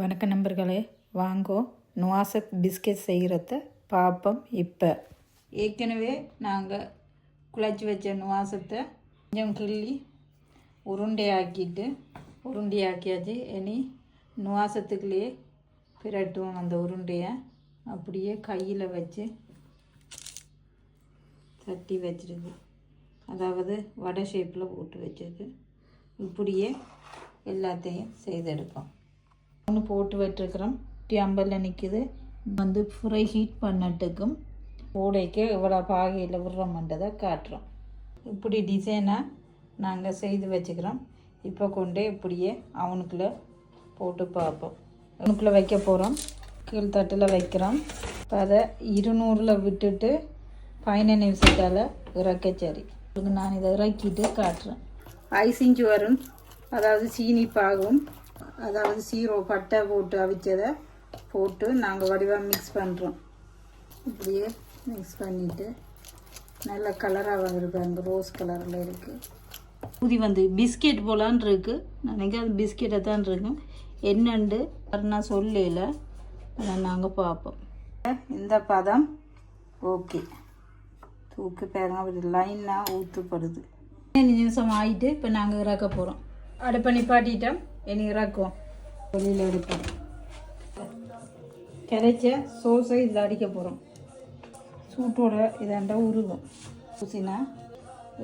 வணக்க நண்பர்களே வாங்கோ. நுவாசத் பிஸ்கெட் செய்கிறத பார்ப்போம் இப்போ. ஏற்கனவே நாங்கள் குழச்சி வச்ச நுவாசத்தை கொஞ்சம் கிள்ளி உருண்டையாக்கிட்டு உருண்டையாக்கியாச்சு. இனி நுவாசத்துக்குள்ளேயே பிரட்டுவோம் அந்த உருண்டையை. அப்படியே கையில் வச்சு தட்டி வச்சிருக்கு. அதாவது வடை ஷேப்பில் போட்டு வச்சது இப்படியே எல்லாத்தையும் செய்தெடுப்போம். ஒன்று போட்டு வச்சுருக்கிறோம் அம்பலில் நிற்கிது வந்து ஃப்ரை ஹீட் பண்ணட்டுக்கும். கூடைக்கு இவ்வளோ பாகையில் விடுறோம்ன்றதை காட்டுறோம். இப்படி டிசைனாக நாங்கள் செய்து வச்சுக்கிறோம். இப்போ கொண்டே இப்படியே அவனுக்குள்ளே போட்டு பார்ப்போம். அவனுக்குள்ளே வைக்க போகிறோம் கீழ்த்தட்டில் வைக்கிறோம். இப்போ அதை இருநூறில் விட்டுட்டு பதினஞ்சு நிமிஷத்தால் இறக்க சரி. இதுக்கு நான் இதை இறக்கிட்டு காட்டுறேன். ஐசிஞ்சு வரும். அதாவது சீனி பாகும் அதாவது சீரோ பட்டை போட்டு அவிச்சதை போட்டு நாங்கள் வடிவாக மிக்ஸ் பண்ணுறோம் இப்படியே மிக்ஸ் பண்ணிவிட்டு நல்ல கலராக வந்துருக்கு. ரோஸ் கலரில் இருக்குது ஊதி வந்து பிஸ்கெட் போலான் இருக்கு. நினைக்கிறேன் அது பிஸ்கெட்டை தான் இருக்கும். என்னண்டு நான் சொல்லல. அதை நாங்கள் பார்ப்போம். இந்த பதம் ஓகே தூக்கு பாருங்க அப்படி லைனாக ஊற்றுப்படுது பதினஞ்சு நிமிஷம் ஆகிட்டு இப்போ நாங்கள் இறக்க போகிறோம் அடுப்பை நிப்பாட்டிட்டோம் இனி இறக்குவோம் வெளியில் எடுப்போம். கிடைச்ச சோஸை இதில் அடிக்க போகிறோம் சூட்டோட இதாண்டா உருகும். ஊசினா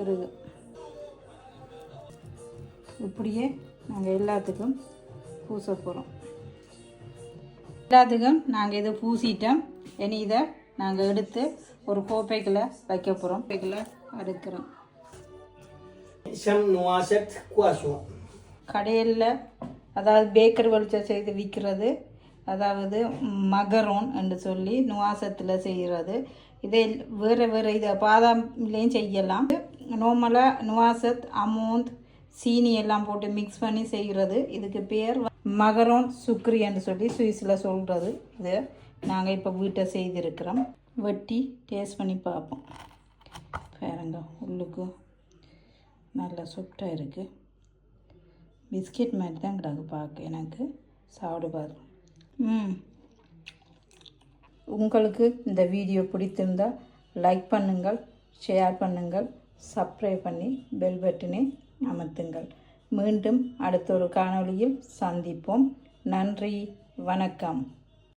உருகும் இப்படியே நாங்கள் எல்லாத்துக்கும் பூச போகிறோம் எல்லாத்துக்கும் நாங்கள் இதை பூசிட்டோம். இனி இதை நாங்கள் எடுத்து ஒரு கோப்பைக்குள்ள வைக்க போகிறோம் கோப்பைக்குள்ள அடுக்கிறோம். கடையில் அதாவது பேக்கர் வெளிச்சம் செய்து விற்கிறது அதாவது மகரோன் என்று சொல்லி நுவாசத்தில் செய்கிறது. இதை வேறு வேறு இதை பாதாம்லேயும் செய்யலாம். நோமலாக நுவாசத் அமோந்த் சீனி எல்லாம் போட்டு மிக்ஸ் பண்ணி செய்கிறது. இதுக்கு பேர் மகரோன் சுக்ரி என்று சொல்லி சுவிஸில் சொல்கிறது இது. நாங்கள் இப்போ வீட்டை செய்திருக்கிறோம். வெட்டி டேஸ்ட் பண்ணி பார்ப்போம். பாருங்க உள்ளுக்கு நல்லா சுட்டாக இருக்குது பிஸ்கெட் மாதிரி தான் கிடக்கு பார்க்க எனக்கு. சாப்பிடுபாரு ம். உங்களுக்கு இந்த வீடியோ பிடித்திருந்தால் லைக் பண்ணுங்கள் ஷேர் பண்ணுங்கள் சப்ஸ்கிரைப் பண்ணி பெல் பட்டனை அமர்த்துங்கள். மீண்டும் அடுத்த ஒரு காணொளியில் சந்திப்போம். நன்றி வணக்கம்.